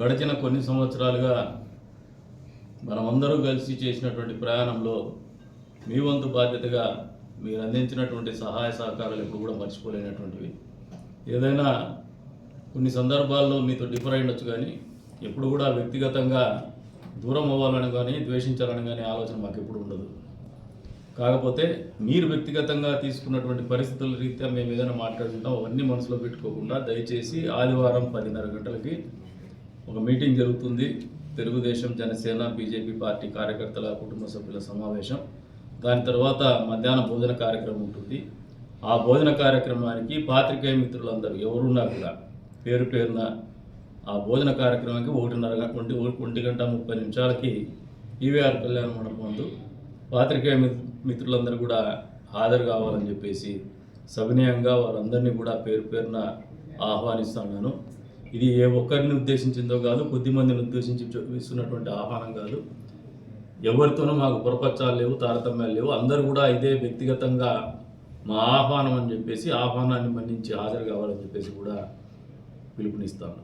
గడిచిన కొన్ని సంవత్సరాలుగా మనమందరూ కలిసి చేసినటువంటి ప్రయాణంలో మీ వంతు బాధ్యతగా మీరు అందించినటువంటి సహాయ సహకారాలు ఎప్పుడు కూడా మర్చిపోలేనటువంటివి. ఏదైనా కొన్ని సందర్భాల్లో మీతో డిఫర్ అయ్యొచ్చు కానీ ఎప్పుడు కూడా వ్యక్తిగతంగా దూరం అవ్వాలని కానీ ద్వేషించాలని కానీ ఆలోచన మాకు ఎప్పుడు ఉండదు. కాకపోతే మీరు వ్యక్తిగతంగా తీసుకున్నటువంటి పరిస్థితుల రీత్యా మేము ఏదైనా మాట్లాడుకుంటాం అవన్నీ మనసులో పెట్టుకోకుండా దయచేసి ఆదివారం పదిన్నర గంటలకి ఒక మీటింగ్ జరుగుతుంది. తెలుగుదేశం జనసేన బీజేపీ పార్టీ కార్యకర్తల కుటుంబ సభ్యుల సమావేశం. దాని తర్వాత మధ్యాహ్న భోజన కార్యక్రమం ఉంటుంది. ఆ భోజన కార్యక్రమానికి పాత్రికేయ మిత్రులందరూ ఎవరున్నా కూడా పేరు పేరున ఆ భోజన కార్యక్రమానికి ఒకటిన్నర గంట ఒంటి ఒంటి గంట ముప్పై నిమిషాలకి ఈవీఆర్ కళ్యాణ మండపం ముందు పాత్రికేయ మిత్రులందరూ కూడా హాజరు కావాలని చెప్పేసి సవినయంగా వారందరినీ కూడా పేరు పేరున ఆహ్వానిస్తున్నాను. ఇది ఏ ఒక్కరిని ఉద్దేశించిందో కాదు కొద్ది మందిని ఉద్దేశించి చూపిస్తున్నటువంటి ఆహ్వానం కాదు. ఎవరితోనూ మాకు పొరపచ్చాలు లేవు తారతమ్యాలు లేవు. అందరూ కూడా ఇదే వ్యక్తిగతంగా మా ఆహ్వానం అని చెప్పేసి ఆహ్వానాన్ని మన్నించి హాజరు కావాలని చెప్పేసి కూడా పిలుపునిస్తాను.